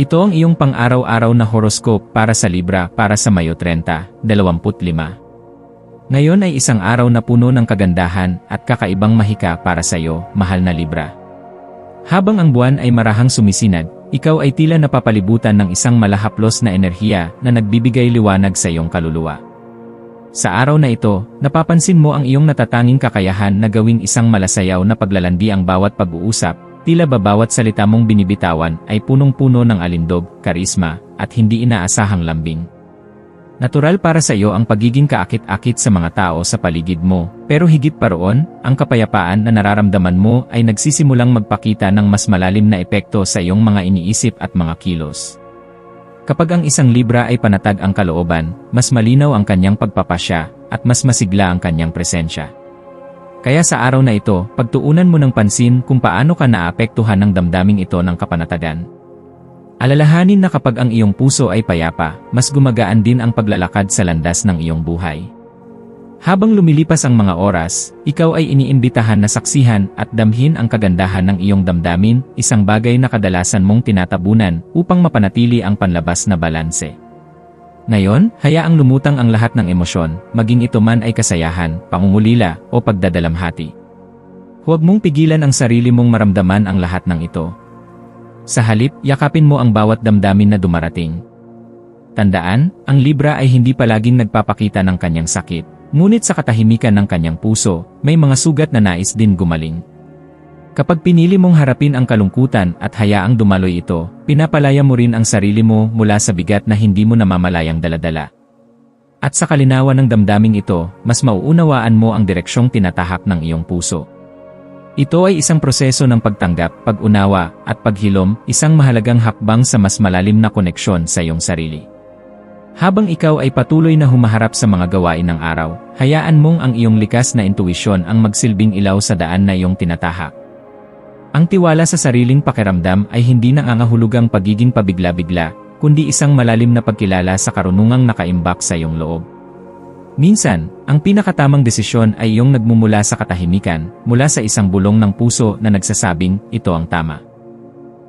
Ito ang iyong pang-araw-araw na horoscope para sa Libra para sa Mayo 30, 25. Ngayon ay isang araw na puno ng kagandahan at kakaibang mahika para sa iyo, mahal na Libra. Habang ang buwan ay marahang sumisinag, ikaw ay tila napapalibutan ng isang malahaplos na enerhiya na nagbibigay liwanag sa iyong kaluluwa. Sa araw na ito, napapansin mo ang iyong natatanging kakayahan na gawing isang malasayaw na paglalandi ang bawat pag-uusap, Tila ba bawat salita mong binibitawan ay punong-puno ng alindog, karisma, at hindi inaasahang lambing. Natural para sa iyo ang pagiging kaakit-akit sa mga tao sa paligid mo, pero higit pa roon, ang kapayapaan na nararamdaman mo ay nagsisimulang magpakita ng mas malalim na epekto sa iyong mga iniisip at mga kilos. Kapag ang isang libra ay panatag ang kalooban, mas malinaw ang kanyang pagpapasya, at mas masigla ang kanyang presensya. Kaya sa araw na ito, pagtuunan mo ng pansin kung paano ka naapektuhan ng damdaming ito ng kapanatagan. Alalahanin na kapag ang iyong puso ay payapa, mas gumagaan din ang paglalakad sa landas ng iyong buhay. Habang lumilipas ang mga oras, ikaw ay iniimbitahan na saksihan at damhin ang kagandahan ng iyong damdamin, isang bagay na kadalasan mong tinatabunan upang mapanatili ang panlabas na balanse. Ngayon, hayaang lumutang ang lahat ng emosyon, maging ito man ay kasayahan, pangungulila, o pagdadalamhati. Huwag mong pigilan ang sarili mong maramdaman ang lahat ng ito. Sa halip, yakapin mo ang bawat damdamin na dumarating. Tandaan, ang Libra ay hindi palaging nagpapakita ng kanyang sakit, ngunit sa katahimikan ng kanyang puso, may mga sugat na nais din gumaling. Kapag pinili mong harapin ang kalungkutan at hayaang dumaloy ito, pinapalaya mo rin ang sarili mo mula sa bigat na hindi mo namamalayang daladala. At sa kalinawan ng damdaming ito, mas mauunawaan mo ang direksyong tinatahak ng iyong puso. Ito ay isang proseso ng pagtanggap, pag-unawa, at paghilom, isang mahalagang hakbang sa mas malalim na koneksyon sa iyong sarili. Habang ikaw ay patuloy na humaharap sa mga gawain ng araw, hayaan mong ang iyong likas na intuwisyon ang magsilbing ilaw sa daan na iyong tinatahak. Ang tiwala sa sariling pakiramdam ay hindi nangangahulugang pagiging pabigla-bigla, kundi isang malalim na pagkilala sa karunungang nakaimbak sa iyong loob. Minsan, ang pinakatamang desisyon ay iyong nagmumula sa katahimikan, mula sa isang bulong ng puso na nagsasabing, ito ang tama.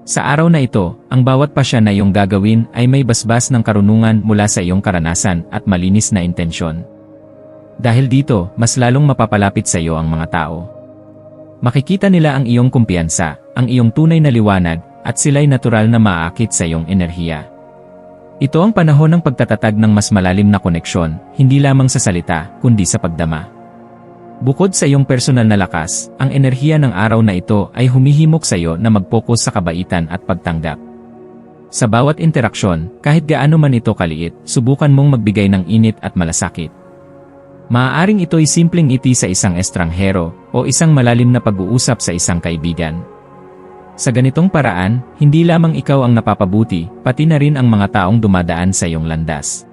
Sa araw na ito, ang bawat pasya na iyong gagawin ay may basbas ng karunungan mula sa iyong karanasan at malinis na intensyon. Dahil dito, mas lalong mapapalapit sa iyo ang mga tao. Makikita nila ang iyong kumpiyansa, ang iyong tunay na liwanag, at sila'y natural na maakit sa iyong enerhiya. Ito ang panahon ng pagtatatag ng mas malalim na koneksyon, hindi lamang sa salita, kundi sa pagdama. Bukod sa iyong personal na lakas, ang enerhiya ng araw na ito ay humihimok sa iyo na mag-focus sa kabaitan at pagtanggap. Sa bawat interaksyon, kahit gaano man ito kaliit, subukan mong magbigay ng init at malasakit. Maaaring ito'y simpleng iti sa isang estranghero o isang malalim na pag-uusap sa isang kaibigan. Sa ganitong paraan, hindi lamang ikaw ang napapabuti, pati na rin ang mga taong dumadaan sa iyong landas.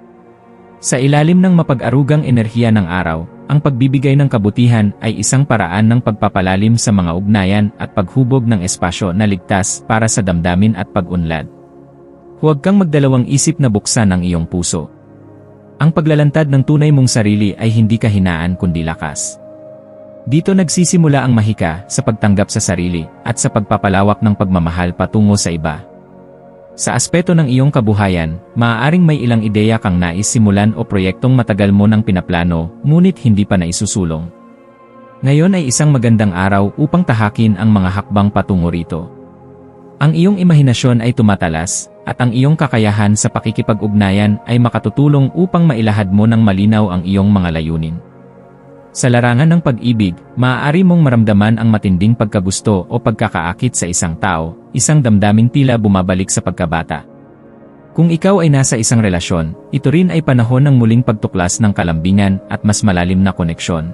Sa ilalim ng mapag-arugang enerhiya ng araw, ang pagbibigay ng kabutihan ay isang paraan ng pagpapalalim sa mga ugnayan at paghubog ng espasyo na ligtas para sa damdamin at pag-unlad. Huwag kang magdalawang isip na buksan ang iyong puso. Ang paglalantad ng tunay mong sarili ay hindi kahinaan kundi lakas. Dito nagsisimula ang mahika sa pagtanggap sa sarili at sa pagpapalawak ng pagmamahal patungo sa iba. Sa aspeto ng iyong kabuhayan, maaaring may ilang ideya kang nais simulan o proyektong matagal mo nang pinaplano, ngunit hindi pa naisusulong. Ngayon ay isang magandang araw upang tahakin ang mga hakbang patungo rito. Ang iyong imahinasyon ay tumatalas, at ang iyong kakayahan sa pakikipag-ugnayan ay makatutulong upang mailahad mo ng malinaw ang iyong mga layunin. Sa larangan ng pag-ibig, maaari mong maramdaman ang matinding pagkagusto o pagkakaakit sa isang tao, isang damdaming tila bumabalik sa pagkabata. Kung ikaw ay nasa isang relasyon, ito rin ay panahon ng muling pagtuklas ng kalambingan at mas malalim na koneksyon.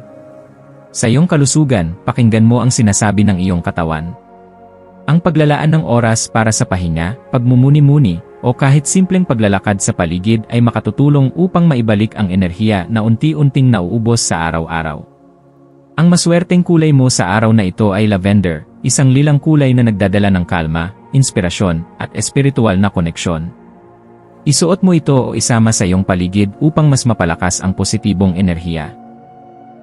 Sa iyong kalusugan, pakinggan mo ang sinasabi ng iyong katawan. Ang paglalaan ng oras para sa pahinga, pagmumuni-muni, o kahit simpleng paglalakad sa paligid ay makatutulong upang maibalik ang enerhiya na unti-unting nauubos sa araw-araw. Ang maswerteng kulay mo sa araw na ito ay lavender, isang lilang kulay na nagdadala ng kalma, inspirasyon, at espiritual na koneksyon. Isuot mo ito o isama sa iyong paligid upang mas mapalakas ang positibong enerhiya.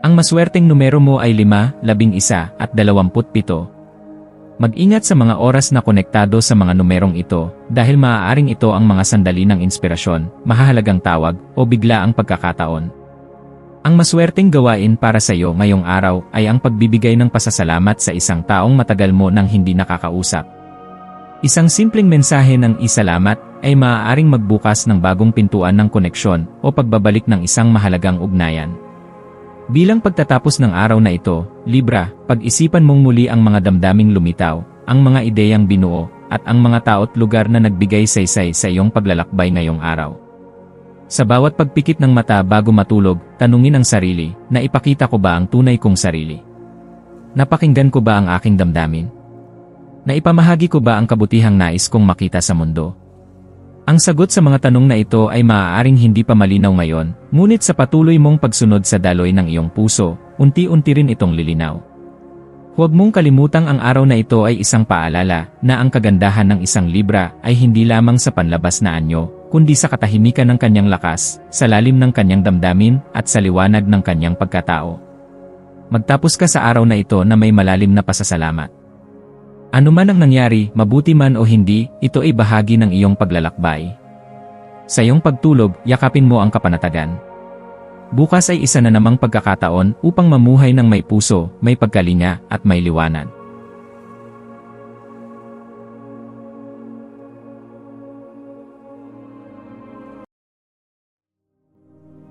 Ang maswerteng numero mo ay 5, 11 at 27. Mag-ingat sa mga oras na konektado sa mga numerong ito dahil maaaring ito ang mga sandali ng inspirasyon, mahahalagang tawag, o bigla ang pagkakataon. Ang maswerteng gawain para sa iyo ngayong araw ay ang pagbibigay ng pasasalamat sa isang taong matagal mo nang hindi nakakausap. Isang simpleng mensahe ng isalamat ay maaaring magbukas ng bagong pintuan ng koneksyon o pagbabalik ng isang mahalagang ugnayan. Bilang pagtatapos ng araw na ito, Libra, pag-isipan mong muli ang mga damdaming lumitaw, ang mga ideyang binuo, at ang mga tao't lugar na nagbigay saysay sa iyong paglalakbay ngayong araw. Sa bawat pagpikit ng mata bago matulog, tanungin ang sarili, na ipakita ko ba ang tunay kong sarili? Napakinggan ko ba ang aking damdamin? Naipamahagi ko ba ang kabutihang nais kong makita sa mundo? Ang sagot sa mga tanong na ito ay maaaring hindi pa malinaw ngayon, ngunit sa patuloy mong pagsunod sa daloy ng iyong puso, unti-unti rin itong lilinaw. Huwag mong kalimutang ang araw na ito ay isang paalala na ang kagandahan ng isang libra ay hindi lamang sa panlabas na anyo, kundi sa katahimikan ng kanyang lakas, sa lalim ng kanyang damdamin, at sa liwanag ng kanyang pagkatao. Magtapos ka sa araw na ito na may malalim na pasasalamat. Ano man ang nangyari, mabuti man o hindi, ito ay bahagi ng iyong paglalakbay. Sa iyong pagtulog, yakapin mo ang kapanatagan. Bukas ay isa na namang pagkakataon upang mamuhay ng may puso, may pagkalinga, at may liwanag.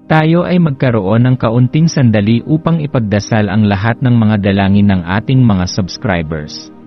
Tayo ay magkaroon ng kaunting sandali upang ipagdasal ang lahat ng mga dalangin ng ating mga subscribers